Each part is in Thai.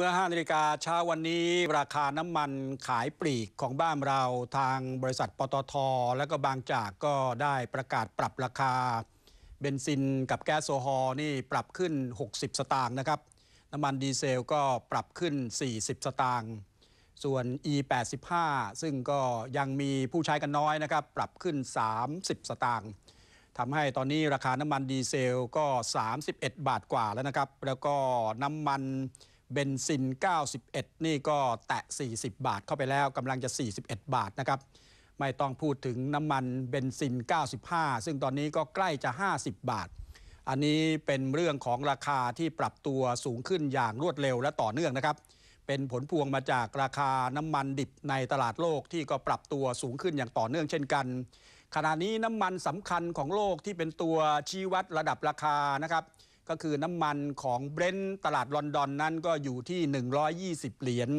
เมื่อ 5 นาฬิกาเช้าวันนี้ ราคาน้ำมันขายปลีกของบ้านเราทางบริษัทปตท และก็บางจากก็ได้ประกาศปรับราคา เบนซินกับแก๊สโซฮอลนี่ปรับขึ้น 60 สตางค์นะครับ น้ำมันดีเซลก็ปรับขึ้น 40 สตางค์ส่วน E85 ซึ่งก็ยังมีผู้ใช้กันน้อยนะครับ ปรับขึ้น 30 สตางค์ทำให้ตอนนี้ราคาน้ำมันดีเซลก็ 31 บาทกว่าแล้วนะครับ แล้วก็น้ำมัน เบนซิน 91 นี่ก็แตะ 40 บาทเข้าไปแล้วกำลังจะ 41 บาทนะครับไม่ต้องพูดถึงน้ำมันเบนซิน 95 ซึ่งตอนนี้ก็ใกล้จะ 50 บาท อันนี้เป็นเรื่องของราคาที่ปรับตัวสูงขึ้นอย่างรวดเร็วและต่อเนื่องนะครับ เป็นผลพวงมาจากราคาน้ำมันดิบในตลาดโลกที่ก็ปรับตัวสูงขึ้นอย่างต่อเนื่องเช่นกัน ขณะนี้น้ำมันสำคัญของโลกที่เป็นตัวชี้วัดระดับราคานะครับ ก็คือน้ำมันของเบรนท์ตลาดลอนดอนนั้นก็อยู่ที่ 120 เหรียญ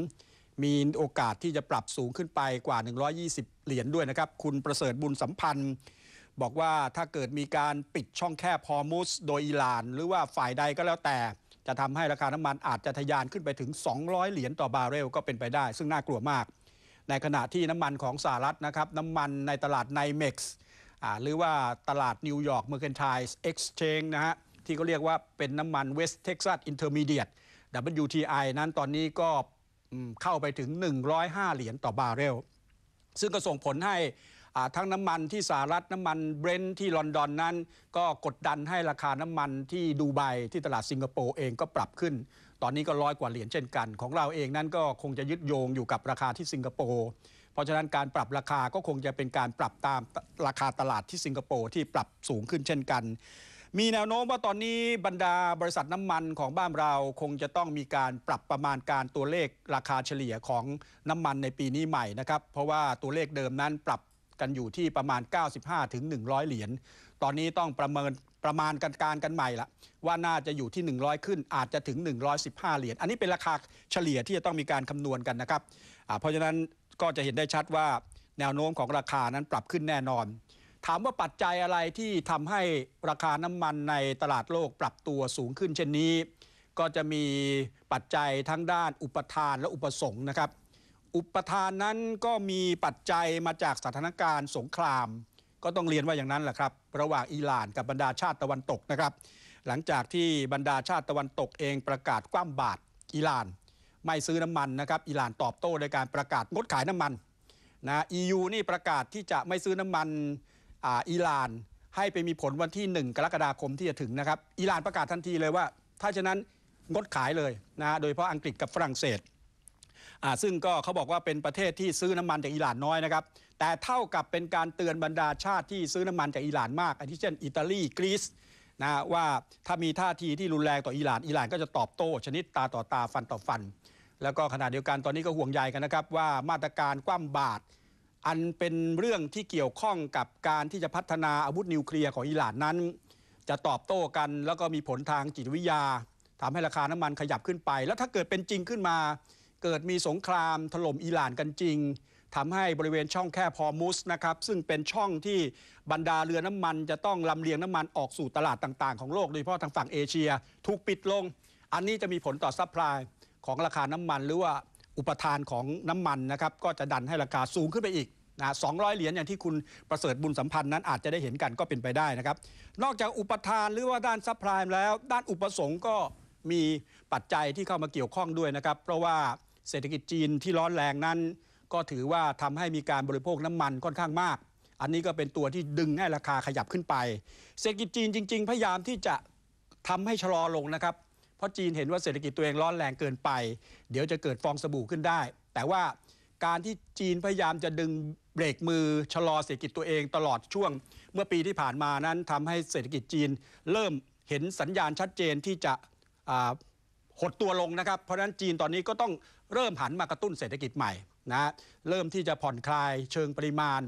มีโอกาสที่จะปรับสูงขึ้นไปกว่า 120 เหรียญด้วยนะครับ คุณประเสริฐบุญสัมพันธ์ บอกว่าถ้าเกิดมีการปิดช่องแคบฮอร์มุสโดยอิหร่าน หรือว่าฝ่ายใดก็แล้วแต่ จะทำให้ราคาน้ำมันอาจจะทะยานขึ้นไปถึง 200 เหรียญต่อบาร์เรลก็เป็นไปได้ ซึ่งน่ากลัวมาก ในขณะที่น้ำมันของสหรัฐนะครับน้ำมันในตลาดไนเม็กซ์หรือว่าตลาดนิวยอร์กเมอร์เคนไทส์เอ็กซ์เชงนะฮะ ที่เขาเรียกว่าเป็นน้ำมันเวสต์เท็กซัสอินเตอร์มีเดียต WTI นั้นตอนนี้ก็เข้าไปถึง 105 เหรียญต่อบาร์เรล ซึ่งก็ส่งผลให้ทั้งน้ำมันที่สหรัฐน้ำมันเบรนท์ที่ลอนดอนนั้น ก็กดดันให้ราคาน้ำมันที่ดูไบที่ตลาดสิงคโปร์เองก็ปรับขึ้น ตอนนี้ก็ร้อยกว่าเหรียญเช่นกัน ของเราเองนั้นก็คงจะยึดโยงอยู่กับราคาที่สิงคโปร์เพราะฉะนั้นการปรับราคาก็คงจะเป็นการปรับตามราคาตลาดที่สิงคโปร์ที่ปรับสูงขึ้นเช่นกัน มีแนวโน้มว่าตอนนี้บรรดาบริษัทน้ำมันของบ้านเราคงจะต้องมีการปรับประมาณการตัวเลขราคาเฉลี่ยของน้ำมันในปีนี้ใหม่นะครับ เพราะว่าตัวเลขเดิมนั้นปรับกันอยู่ที่ประมาณ 95 ถึง 100 เหรียญ ตอนนี้ต้องประเมินประมาณกันการกันใหม่ละว่าน่าจะอยู่ที่ 100 ขึ้นอาจจะถึง 115 เหรียญ อันนี้เป็นราคาเฉลี่ยที่จะต้องมีการคำนวณกันนะครับ เพราะฉะนั้นก็จะเห็นได้ชัดว่าแนวโน้มของราคานั้นปรับขึ้นแน่นอน ถามว่าปัจจัยอะไรที่ทำให้ราคาน้ำมันในตลาดโลกปรับตัวสูงขึ้นเช่นนี้ ก็จะมีปัจจัยทั้งด้านอุปทานและอุปสงค์นะครับ อุปทานนั้นก็มีปัจจัยมาจากสถานการณ์สงคราม ก็ต้องเรียนว่าอย่างนั้นแหละครับ ระหว่างอิหร่านกับบรรดาชาติตะวันตกนะครับ หลังจากที่บรรดาชาติตะวันตกเองประกาศคว่ำบาตรอิหร่าน ไม่ซื้อน้ำมันนะครับอิหร่านตอบโต้โดยการประกาศงดขายน้ำมันนะ EU นี่ประกาศที่จะไม่ซื้อน้ำมัน อิหร่านให้ไปมีผลวันที่ 1 กรกฎาคมที่จะถึงนะครับอิหร่านประกาศทันทีเลยว่า ถ้าฉะนั้นงดขายเลยนะโดยเฉพาะอังกฤษกับฝรั่งเศสซึ่งก็เขาบอกว่าเป็นประเทศที่ซื้อน้ำมันจากอิหร่านน้อยนะครับ แต่เท่ากับเป็นการเตือนบรรดาชาติที่ซื้อน้ำมันจากอิหร่านมากอาทิเช่นอิตาลีกรีซนะว่าถ้ามีท่าทีที่รุนแรงต่ออิหร่านอิหร่านก็จะตอบโต้ ชนิดตาต่อตาฟันต่อฟัน แล้วก็ขณะเดียวกันตอนนี้ก็ห่วงใยกันนะครับว่ามาตรการคว่ำบาตร อันเป็นเรื่องที่เกี่ยวข้องกับการที่จะพัฒนาอาวุธนิวเคลียร์ของอิหร่านนั้น จะตอบโต้กันแล้วก็มีผลทางจิตวิทยาทำให้ราคาน้ำมันขยับขึ้นไป แล้วถ้าเกิดเป็นจริงขึ้นมา เกิดมีสงครามถล่มอิหร่านกันจริงทำให้บริเวณช่องแคบฮอร์มุสนะครับซึ่งเป็นช่องที่บรรดาเรือน้ำมัน จะต้องลำเลียงน้ำมันออกสู่ตลาดต่างๆ ของโลกโดยเฉพาะทางฝั่งเอเชีย ถูกปิดลง อันนี้จะมีผลต่อซัพพลายของราคาน้ำมันหรือว่า อุปทานของน้ำมันนะครับก็จะดันให้ราคาสูงขึ้นไปอีกนะ200 เหรียญอย่างที่คุณประเสริฐบุญสัมพันธ์นั้นอาจจะได้เห็นกันก็เป็นไปได้นะครับ นอกจากอุปทานหรือว่าด้านซัพพลายแล้ว ด้านอุปสงค์ก็มีปัจจัยที่เข้ามาเกี่ยวข้องด้วยนะครับ เพราะว่าเศรษฐกิจจีนที่ร้อนแรงนั้น ก็ถือว่าทำให้มีการบริโภคน้ำมันค่อนข้างมาก อันนี้ก็เป็นตัวที่ดึงให้ราคาขยับขึ้นไป เศรษฐกิจจีนจริง ๆ พยายามที่จะทำให้ชะลอลงนะครับ เพราะจีนเห็นว่าเศรษฐกิจตัวเองร้อนแรงเกินไป เดี๋ยวจะเกิดฟองสบู่ขึ้นได้ แต่ว่าการที่จีนพยายามจะดึงเบรกมือชะลอเศรษฐกิจตัวเองตลอดช่วง เมื่อปีที่ผ่านมานั้นทำให้เศรษฐกิจจีน เริ่มเห็นสัญญาณชัดเจนที่จะหดตัวลงนะครับ เพราะฉะนั้นจีนตอนนี้ก็ต้องเริ่มหันมากระตุ้นเศรษฐกิจใหม่นะเริ่มที่จะผ่อนคลายเชิงปริมาณ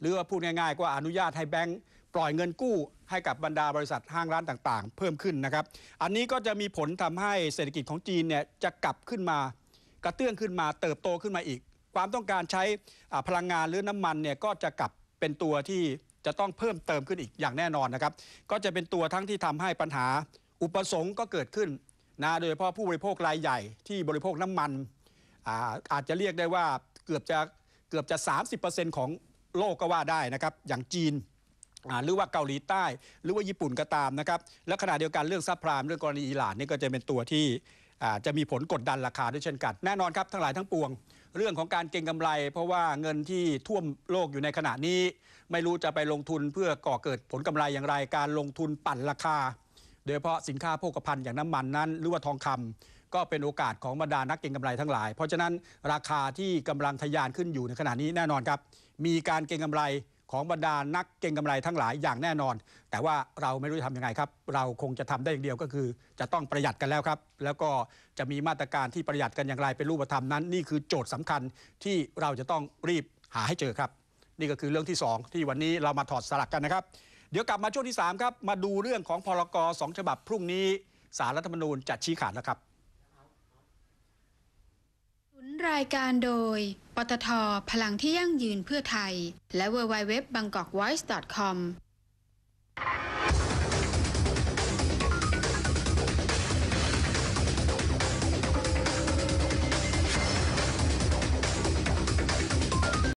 หรือว่าพูดง่ายๆก็อนุญาตให้แบงก์ปล่อยเงินกู้ ให้กับบรรดาบริษัทห้างร้านต่างๆ เพิ่มขึ้นนะครับ อันนี้ก็จะมีผลทำให้เศรษฐกิจของจีนเนี่ยจะกลับขึ้นมากระเตื้องขึ้นมาเติบโตขึ้นมาอีก ความต้องการใช้พลังงานหรือน้ำมันเนี่ยก็จะกลับเป็นตัวที่จะต้องเพิ่มเติมขึ้นอีกอย่างแน่นอนนะครับ ก็จะเป็นตัวทั้งที่ทำให้ปัญหาอุปสงค์ก็เกิดขึ้นนะโดยเฉพาะผู้บริโภครายใหญ่ที่บริโภคน้ำมันอาอาจจะเรียกได้ว่าเกือบจะเกือบจะ 30%ของโลกก็ว่าได้นะครับ อย่างจีน หรือว่าเกาหลีใต้ หรือว่าญี่ปุ่นก็ตามนะครับ และขณะเดียวกันเรื่องซับพรามเรื่องกรณีอิหร่านนี่ก็จะเป็นตัวที่จะมีผลกดดันราคาด้วยเช่นกัน แน่นอนครับทั้งหลายทั้งปวง เรื่องของการเก็งกำไร เพราะว่าเงินที่ท่วมโลกอยู่ในขณะนี้ ไม่รู้จะไปลงทุนเพื่อก่อเกิดผลกำไรอย่างไรการลงทุนปั่นราคา โดยเฉพาะสินค้าโภคภัณฑ์อย่างน้ำมันนั้น หรือว่าทองคำก็เป็นโอกาสของบรรดานักเก็งกำไรทั้งหลาย เพราะฉะนั้นราคาที่กำลังทะยานขึ้นอยู่ในขณะนี้แน่นอนครับ มีการเก็งกำไร ของบรรดานักเก็งกำไรทั้งหลายอย่างแน่นอน แต่ว่าเราไม่รู้จะทำยังไงครับ เราคงจะทำได้อย่างเดียวก็คือ จะต้องประหยัดกันแล้วครับ แล้วก็จะมีมาตรการที่ประหยัดกันอย่างไรเป็นรูปธรรมนั้น นี่คือโจทย์สำคัญที่เราจะต้องรีบหาให้เจอครับ นี่ก็คือเรื่องที่ 2 ที่วันนี้เรามาถอดสลักกันนะครับ เดี๋ยวกลับมาช่วงที่3ครับมาดูเรื่องของพรกสองฉบับพรุ่งนี้สารรัฐธรรมนูญจะชี้ขาดแล้วครับ รายการโดย ปตท พลังที่ยั่งยืนเพื่อไทย และ w w w b a n g k o k v o i c e c o m